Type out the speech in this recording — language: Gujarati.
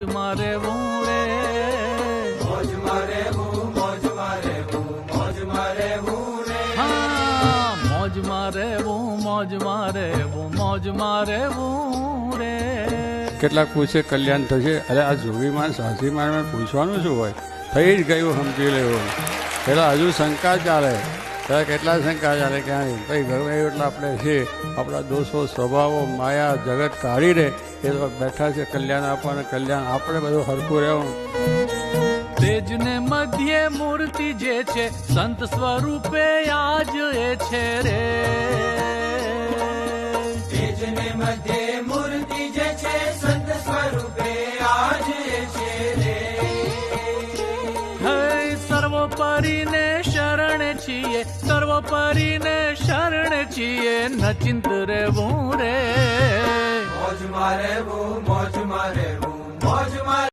મારે હું રે? હા મોજ મારે હું મોજ મારે હું મોજ મારે હું રે. કેટલાક પૂછે કલ્યાણ થશે? અરે આ જોગીમાં સાસીમાં પૂછવાનું શું હોય? થઈ જ ગયું સમજી લેવું પેલા હજુ શંકા ચાલે. ત્યારે કેટલા શંકા ચાલે કે ભાઈ ગમે એટલા આપણે છે આપણા દોષો સ્વભાવો માયા જગત કાઢી રહે એ તો બેઠા છે કલ્યાણ આપવાને કલ્યાણ. આપણે બધું હરખું રહેવું તેજને મધ્યે મૂર્તિ જે છે સંત સ્વરૂપે આજ એ છે રે. તેજને મધ્યે સર્વોપરીને શરણ છીએ સર્વોપરીને શરણ છીએ નચિંત રેવું રે મોજ મારે હું મોજ મારે હું